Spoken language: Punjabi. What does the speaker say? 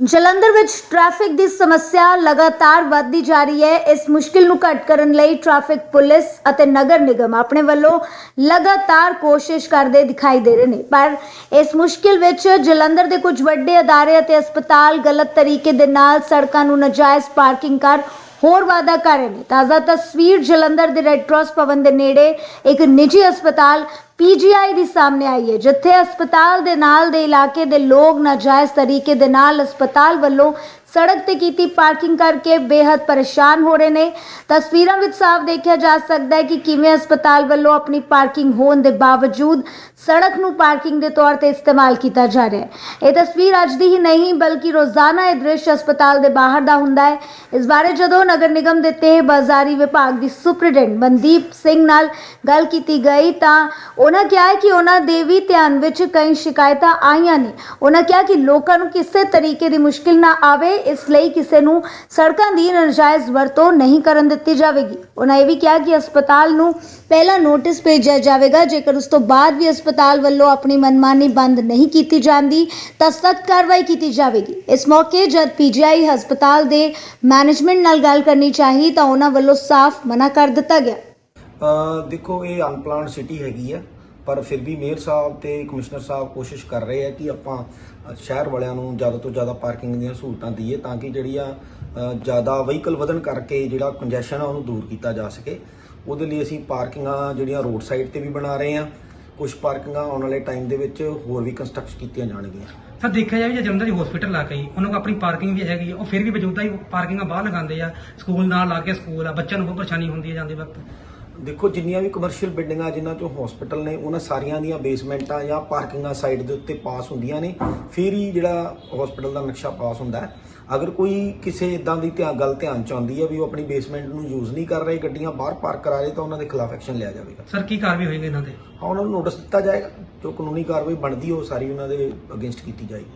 ਜਲੰਧਰ ਵਿੱਚ ਟ੍ਰੈਫਿਕ ਦੀ ਸਮੱਸਿਆ ਲਗਾਤਾਰ ਵੱਧਦੀ ਜਾ ਰਹੀ ਹੈ। ਇਸ ਮੁਸ਼ਕਿਲ ਨੂੰ ਘੱਟ ਕਰਨ ਲਈ ਟ੍ਰੈਫਿਕ ਪੁਲਿਸ ਅਤੇ ਨਗਰ ਨਿਗਮ ਆਪਣੇ ਵੱਲੋਂ ਲਗਾਤਾਰ ਕੋਸ਼ਿਸ਼ ਕਰਦੇ ਦਿਖਾਈ ਦੇ ਰਹੇ ਨੇ। ਪਰ ਇਸ ਮੁਸ਼ਕਿਲ ਵਿੱਚ ਜਲੰਧਰ ਦੇ ਕੁਝ ਵੱਡੇ ਅਦਾਰੇ ਅਤੇ ਹਸਪਤਾਲ ਗਲਤ ਤਰੀਕੇ ਦੇ ਨਾਲ ਸੜਕਾਂ ਨੂੰ ਨਾਜਾਇਜ਼ ਪਾਰਕਿੰਗ ਕਰ ਹੋਰ ਵਾਅਦਾ ਕਰ ਰਹੇ ਨੇ। ਤਾਜ਼ਾ ਤਸਵੀਰ ਜਲੰਧਰ ਦੇ ਰੈੱਡ ਕਰਾਸ ਭਵਨ ਦੇ ਨੇੜੇ ਇੱਕ ਨਿੱਜੀ ਹਸਪਤਾਲ ਪੀਜੀਆਈ ਦੀ ਸਾਹਮਣੇ ਆਈ ਹੈ। ਜਿੱਥੇ ਹਸਪਤਾਲ ਦੇ ਨਾਲ ਦੇ ਇਲਾਕੇ ਦੇ ਲੋਕ ਨਾਜਾਇਜ਼ ਤਰੀਕੇ ਦੇ ਨਾਲ ਹਸਪਤਾਲ ਵੱਲੋਂ ਸੜਕ ਤੇ ਕੀਤੀ ਪਾਰਕਿੰਗ ਕਰਕੇ ਬੇहद ਪਰੇਸ਼ਾਨ ਹੋ ਰਹੇ ਨੇ। ਤਸਵੀਰਾਂ ਵਿੱਚ ਸਾਫ਼ ਦੇਖਿਆ ਜਾ ਸਕਦਾ ਹੈ ਕਿ ਕਿਵੇਂ ਹਸਪਤਾਲ ਵੱਲੋਂ ਆਪਣੀ ਪਾਰਕਿੰਗ ਹੋਣ ਦੇ ਬਾਵਜੂਦ ਸੜਕ ਨੂੰ ਪਾਰਕਿੰਗ ਦੇ ਤੌਰ ਤੇ ਇਸਤੇਮਾਲ ਕੀਤਾ ਜਾ ਰਿਹਾ ਹੈ। ਇਹ ਤਸਵੀਰ ਅੱਜ ਦੀ ਹੀ ਨਹੀਂ, ਬਲਕਿ ਰੋਜ਼ਾਨਾ ਇਹ ਦ੍ਰਿਸ਼ ਹਸਪਤਾਲ ਦੇ ਬਾਹਰ ਦਾ ਹੁੰਦਾ ਹੈ। ਇਸ ਬਾਰੇ ਜਦੋਂ ਨਗਰ ਨਿਗਮ ਦੇ ਤੇਹ ਬਾਜ਼ਾਰੀ ਵਿਭਾਗ ਦੀ ਸੁਪਰਡੈਂਟ ਮਨਦੀਪ ਸਿੰਘ ਨਾਲ ਗੱਲ ਕੀਤੀ ਗਈ ਤਾਂ ਉਹਨਾਂ ਕਿਹਾ ਕਿ ਉਹਨਾਂ ਦੇ ਵੀ ਧਿਆਨ ਵਿੱਚ ਕਈ ਸ਼ਿਕਾਇਤਾਂ ਆਈਆਂ ਨੇ। ਉਹਨਾਂ ਕਿਹਾ ਕਿ ਲੋਕਾਂ ਨੂੰ ਕਿਸੇ ਤਰੀਕੇ ਦੀ ਮੁਸ਼ਕਿਲ ਨਾ ਆਵੇ, ਇਸ ਲਈ ਕਿਸੇ ਨੂੰ ਸੜਕਾਂ ਦੀ ਨਜਾਇਜ਼ ਵਰਤੋਂ ਨਹੀਂ ਕਰਨ ਦਿੱਤੀ ਜਾਵੇਗੀ। ਉਹਨਾਂ ਇਹ ਵੀ ਕਿਹਾ ਕਿ ਹਸਪਤਾਲ ਨੂੰ ਪਹਿਲਾ ਨੋਟਿਸ ਭੇਜਿਆ ਜਾਵੇਗਾ। ਜੇਕਰ ਉਸ ਤੋਂ ਬਾਅਦ ਵੀ ਹਸਪਤਾਲ ਵੱਲੋਂ ਆਪਣੀ ਮਨਮਾਨੀ ਬੰਦ ਨਹੀਂ ਕੀਤੀ ਜਾਂਦੀ, ਤਾਂ ਸਖਤ ਕਾਰਵਾਈ ਕੀਤੀ ਜਾਵੇਗੀ। ਇਸ ਮੌਕੇ ਜਦ ਪੀਜੀਆਈ ਹਸਪਤਾਲ ਦੇ ਮੈਨੇਜਮੈਂਟ ਨਾਲ ਗੱਲ ਕਰਨੀ ਚਾਹੀ, ਤਾਂ ਉਹਨਾਂ ਵੱਲੋਂ ਸਾਫ਼ ਮਨਾ ਕਰ ਦਿੱਤਾ ਗਿਆ। ਦੇਖੋ, ਇਹ ਅਨਪਲਾਨਡ ਸਿਟੀ ਹੈਗੀ ਆ। ਪਰ ਫਿਰ ਵੀ ਮੇਅਰ ਸਾਹਿਬ ਤੇ ਕਮਿਸ਼ਨਰ ਸਾਹਿਬ ਕੋਸ਼ਿਸ਼ ਕਰ ਰਹੇ ਆ ਕਿ ਆਪਾਂ ਸ਼ਹਿਰ ਵਾਲਿਆਂ ਨੂੰ ਜ਼ਿਆਦਾ ਤੋਂ ਜ਼ਿਆਦਾ ਪਾਰਕਿੰਗ ਦੀਆਂ ਸਹੂਲਤਾਂ ਦਈਏ ਤਾਂ ਕਿ ਜਿਹੜੀਆਂ ਜ਼ਿਆਦਾ ਵਹੀਕਲ ਵਧਣ ਕਰਕੇ ਜਿਹੜਾ ਕੰਜੈਸ਼ਨ ਆ ਉਹਨੂੰ ਦੂਰ ਕੀਤਾ ਜਾ ਸਕੇ। ਉਹਦੇ ਲਈ ਅਸੀਂ ਪਾਰਕਿੰਗਾਂ ਜਿਹੜੀਆਂ ਰੋਡ ਸਾਈਡ ਤੇ ਵੀ ਬਣਾ ਰਹੇ ਆ। ਕੁਝ ਪਾਰਕਿੰਗਾਂ ਆਉਣ ਵਾਲੇ ਟਾਈਮ ਦੇ ਵਿੱਚ ਹੋਰ ਵੀ ਕੰਸਟਰਕਟ ਕੀਤੀਆਂ ਜਾਣਗੀਆਂ। ਸਰ ਦੇਖਿਆ ਜਾਵੇ ਜੇ ਜਲੰਧਰ ਦੀ ਹਸਪੀਟਲ ਲਾ ਗਈ ਉਹਨਾਂ ਕੋਲ ਆਪਣੀ ਪਾਰਕਿੰਗ ਵੀ ਹੈਗੀ ਆ, ਉਹ ਫਿਰ ਵੀ ਵਜੂਦਾ ਹੀ ਪਾਰਕਿੰਗਾਂ ਬਾਹਰ ਲਗਾਉਂਦੇ ਆ ਸਕੂਲ ਨਾਲ ਲਾ ਕੇ ਸਕੂਲ ਆ ਬੱਚਿਆਂ ਨੂੰ ਬਹੁਤ ਪਰੇਸ਼ਾਨੀ ਹੁੰਦੀ ਹੈ ਜਾਂਦੇ ਵਕਤ। ਦੇਖੋ ਜਿੰਨੀਆਂ ਵੀ ਕਮਰਸ਼ੀਅਲ ਬਿਲਡਿੰਗਾਂ ਜਿਨ੍ਹਾਂ ਚੋਂ ਹਸਪੀਟਲ ਨੇ ਉਹਨਾਂ ਸਾਰੀਆਂ ਦੀਆਂ ਬੇਸਮੈਂਟਾਂ ਜਾਂ ਪਾਰਕਿੰਗਾਂ ਸਾਈਡ ਦੇ ਉੱਤੇ ਪਾਸ ਹੁੰਦੀਆਂ ਨੇ। ਫਿਰ ਹੀ ਜਿਹੜਾ ਹਸਪੀਟਲ ਦਾ ਨਕਸ਼ਾ ਪਾਸ ਹੁੰਦਾ ਹੈ। ਅਗਰ ਕੋਈ ਕਿਸੇ ਇਦਾਂ ਦੀ ਧਿਆਨ ਗੱਲ ਧਿਆਨ ਚ ਆਉਂਦੀ ਹੈ ਵੀ ਉਹ ਆਪਣੀ ਬੇਸਮੈਂਟ ਨੂੰ ਯੂਜ਼ ਨਹੀਂ ਕਰ ਰਹੇ ਗੱਡੀਆਂ ਬਾਹਰ ਪਾਰਕ ਕਰਾ ਰਹੇ ਤਾਂ ਉਹਨਾਂ ਦੇ ਖਿਲਾਫ ਐਕਸ਼ਨ ਲਿਆ ਜਾਵੇਗਾ। ਸਰ ਕੀ ਕਾਰਵਾਈ ਹੋਏਗੀ ਇਹਨਾਂ ਤੇ? ਹਾਂ ਉਹਨਾਂ ਨੂੰ ਨੋਟਿਸ ਦਿੱਤਾ ਜਾਏਗਾ। ਜੋ ਕਾਨੂੰਨੀ ਕਾਰਵਾਈ ਬਣਦੀ ਹੈ ਉਹ ਸਾਰੀ ਉਹਨਾਂ ਦੇ ਅਗੇਂਸਟ ਕੀਤੀ ਜਾਏਗੀ।